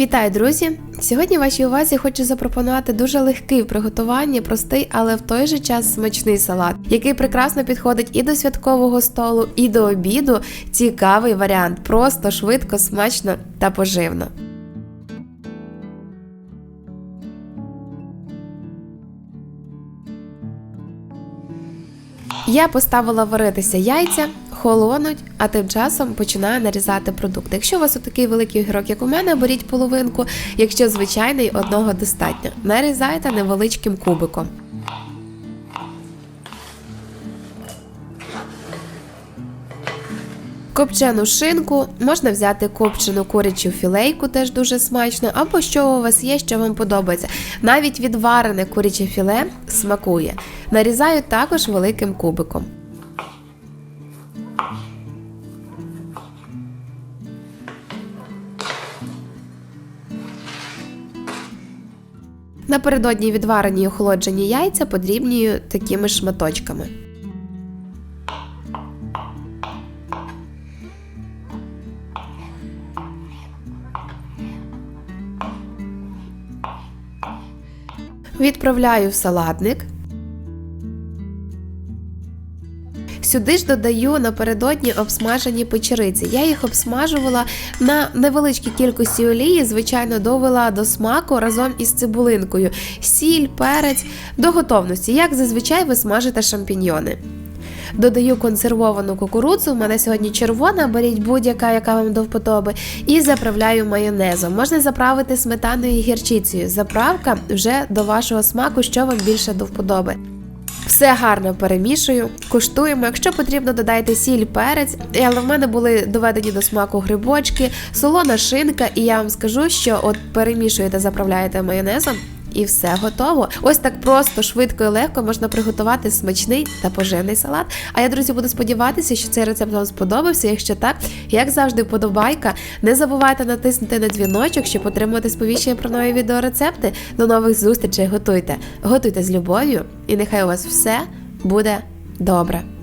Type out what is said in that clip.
Вітаю, друзі! Сьогодні вашій увазі хочу запропонувати дуже легкий в приготуванні, простий, але в той же час смачний салат, який прекрасно підходить і до святкового столу, і до обіду. Цікавий варіант, просто швидко, смачно та поживно. Я поставила варитися яйця, холонуть, а тим часом починаю нарізати продукти. Якщо у вас такий великий огірок, як у мене, беріть половинку. Якщо звичайний, одного достатньо. Нарізайте невеличким кубиком. Копчену шинку можна взяти копчену курячу філейку, теж дуже смачно, або що у вас є, що вам подобається. Навіть відварене куряче філе смакує. Нарізаю також великим кубиком. Напередодні відварені і охолоджені яйця подрібнюю такими шматочками. Відправляю в салатник. Сюди ж додаю напередодні обсмажені печериці. Я їх обсмажувала на невеличкій кількості олії, звичайно, довела до смаку разом із цибулинкою, сіль, перець до готовності, як зазвичай ви смажите шампіньйони. Додаю консервовану кукурудзу, у мене сьогодні червона, беріть будь-яка, яка вам до вподоби, і заправляю майонезом. Можна заправити сметаною і гірчицею. Заправка вже до вашого смаку, що вам більше до вподоби. Все гарно перемішую, куштуємо. Якщо потрібно, додайте сіль, перець, але в мене були доведені до смаку грибочки, солона шинка, і я вам скажу, що от перемішуєте, заправляєте майонезом. І все готово. Ось так просто, швидко і легко можна приготувати смачний та поживний салат. А я, друзі, буду сподіватися, що цей рецепт вам сподобався. Якщо так, як завжди, вподобайка. Не забувайте натиснути на дзвіночок, щоб отримувати сповіщення про нові відеорецепти. До нових зустрічей. Готуйте, готуйте з любов'ю, і нехай у вас все буде добре.